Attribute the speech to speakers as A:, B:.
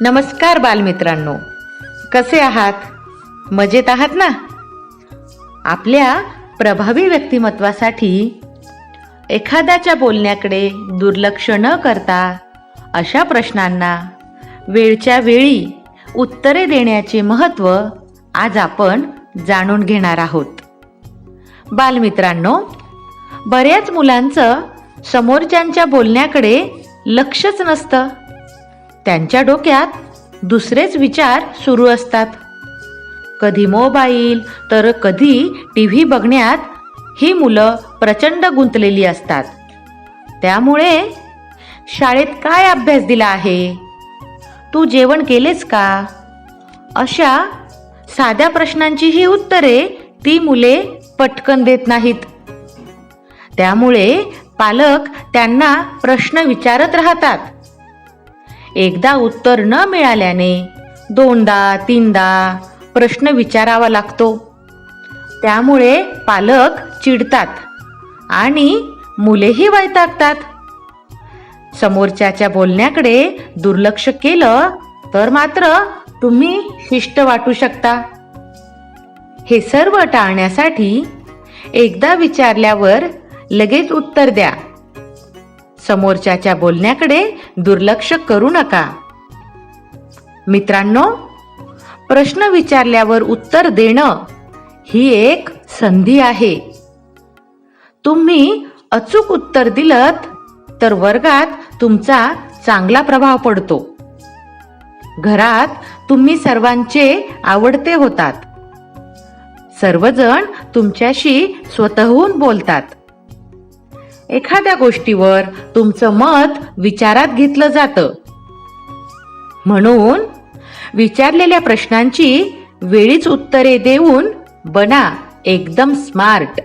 A: नमस्कार बालमित्रांनो. कसे आहात? मजेत आहात ना? आपल्या प्रभावी व्यक्तिमत्वासाठी एखाद्याच्या बोलण्याकडे दुर्लक्ष न करता अशा प्रश्नांना वेळच्या वेळी उत्तरे देण्याचे महत्त्व आज आपण जाणून घेणार आहोत. बालमित्रांनो बऱ्याच मुलांचं समोरच्यांच्या बोलण्याकडे लक्षच नसतं. त्यांच्या डोक्यात दुसरेच विचार सुरू असतात. कधी मोबाईल तर कधी टी व्ही बघण्यात ही मुलं प्रचंड गुंतलेली असतात. त्यामुळे शाळेत काय अभ्यास दिला आहे? तू जेवण केलेस का? अशा साध्या प्रश्नांची ही उत्तरे ती मुले पटकन देत नाहीत. त्यामुळे पालक त्यांना प्रश्न विचारत राहतात. एकदा उत्तर न मिळाल्याने दोनदा तीनदा प्रश्न विचारावा लागतो. त्यामुळे पालक चिडतात आणि मुलेही वैतागतात. समोरच्याच्या बोलण्याकडे दुर्लक्ष केलं तर मात्र तुम्ही शिष्ट वाटू शकता. हे सर्व टाळण्यासाठी एकदा विचारल्यावर लगेच उत्तर द्या. समोरच्याच्या बोलण्याकडे दुर्लक्ष करू नका. मित्रांनो प्रश्न विचारल्यावर उत्तर देणं ही एक संधी आहे. तुम्ही अचूक उत्तर दिलत तर वर्गात तुमचा चांगला प्रभाव पडतो. घरात तुम्ही सर्वांचे आवडते होतात. सर्वजण तुमच्याशी स्वतःहून बोलतात. एखाद्या गोष्टीवर तुमचं मत विचारात घेतलं जातं. म्हणून विचारलेल्या प्रश्नांची वेळीच उत्तरे देऊन बना एकदम स्मार्ट.